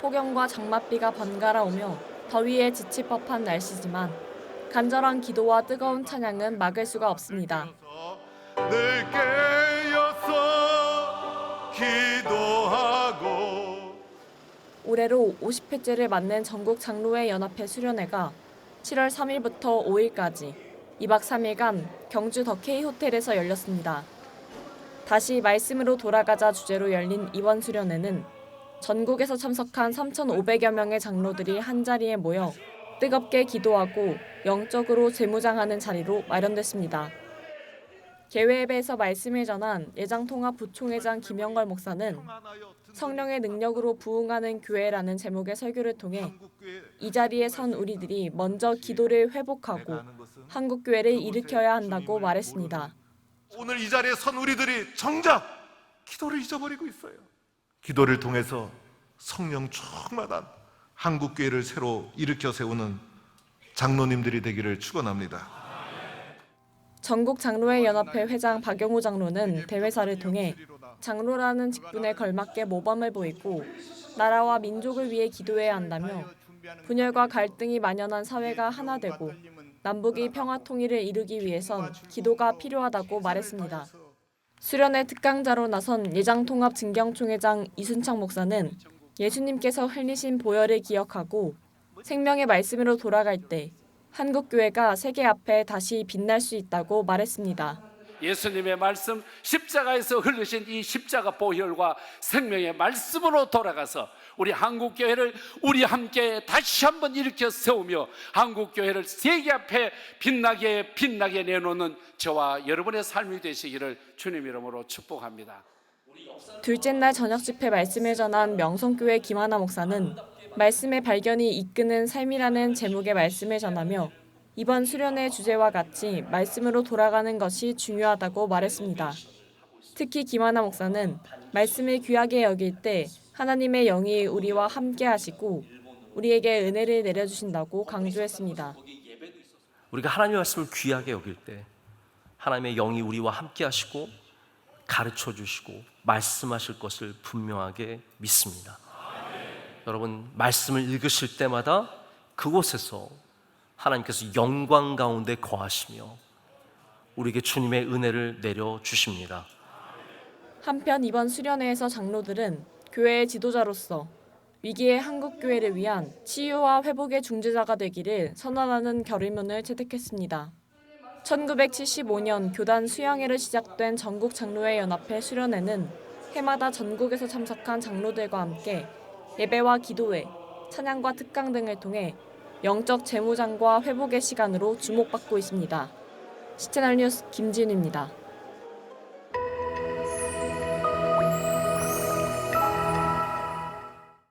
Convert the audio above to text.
폭염과 장맛비가 번갈아 오며 더위에 지칠 법한 날씨지만 간절한 기도와 뜨거운 찬양은 막을 수가 없습니다. 올해로 50회째를 맞는 전국 장로회 연합회 수련회가 7월 3일부터 5일까지 2박 3일간 경주 더 K 호텔에서 열렸습니다. 다시 말씀으로 돌아가자 주제로 열린 이번 수련회는 전국에서 참석한 3,500여 명의 장로들이 한 자리에 모여 뜨겁게 기도하고 영적으로 재무장하는 자리로 마련됐습니다. 개회에서 말씀을 전한 예장통합 부총회장 김영걸 목사는 성령의 능력으로 부흥하는 교회라는 제목의 설교를 통해 이 자리에 선 우리들이 먼저 기도를 회복하고 한국 교회를 일으켜야 한다고 말했습니다. 오늘 이 자리에 선 우리들이 정작 기도를 잊어버리고 있어요. 기도를 통해서 성령 충만한 한국 교회를 새로 일으켜 세우는 장로님들이 되기를 축원합니다. 전국 장로회 연합회 회장 박영호 장로는 대회사를 통해 장로라는 직분에 걸맞게 모범을 보이고 나라와 민족을 위해 기도해야 한다며 분열과 갈등이 만연한 사회가 하나 되고 남북이 평화 통일을 이루기 위해선 기도가 필요하다고 말했습니다. 수련회 특강자로 나선 예장통합 진경총회장 이순창 목사는 예수님께서 흘리신 보혈을 기억하고 생명의 말씀으로 돌아갈 때 한국 교회가 세계 앞에 다시 빛날 수 있다고 말했습니다. 예수님의 말씀 십자가에서 흘리신 이 십자가 보혈과 생명의 말씀으로 돌아가서 우리 한국 교회를 우리 함께 다시 한번 일으켜 세우며 한국 교회를 세계 앞에 빛나게 빛나게 내놓는 저와 여러분의 삶이 되시기를 주님 이름으로 축복합니다. 둘째 날 저녁 집회 말씀을 전한 명성교회 김하나 목사는 말씀의 발견이 이끄는 삶이라는 제목의 말씀을 전하며 이번 수련회 주제와 같이 말씀으로 돌아가는 것이 중요하다고 말했습니다. 특히 김하나 목사는 말씀을 귀하게 여길 때 하나님의 영이 우리와 함께 하시고 우리에게 은혜를 내려주신다고 강조했습니다. 우리가 하나님의 말씀을 귀하게 여길 때 하나님의 영이 우리와 함께 하시고 가르쳐 주시고 말씀하실 것을 분명하게 믿습니다. 여러분 말씀을 읽으실 때마다 그곳에서 하나님께서 영광 가운데 거하시며 우리에게 주님의 은혜를 내려 주십니다. 한편 이번 수련회에서 장로들은 교회의 지도자로서 위기의 한국 교회를 위한 치유와 회복의 중재자가 되기를 선언하는 결의문을 채택했습니다. 1975년 교단 수양회를 시작된 전국 장로회 연합회 수련회는 해마다 전국에서 참석한 장로들과 함께 예배와 기도회, 찬양과 특강 등을 통해 영적 재무장과 회복의 시간으로 주목받고 있습니다. 시채널 뉴스 김진우입니다.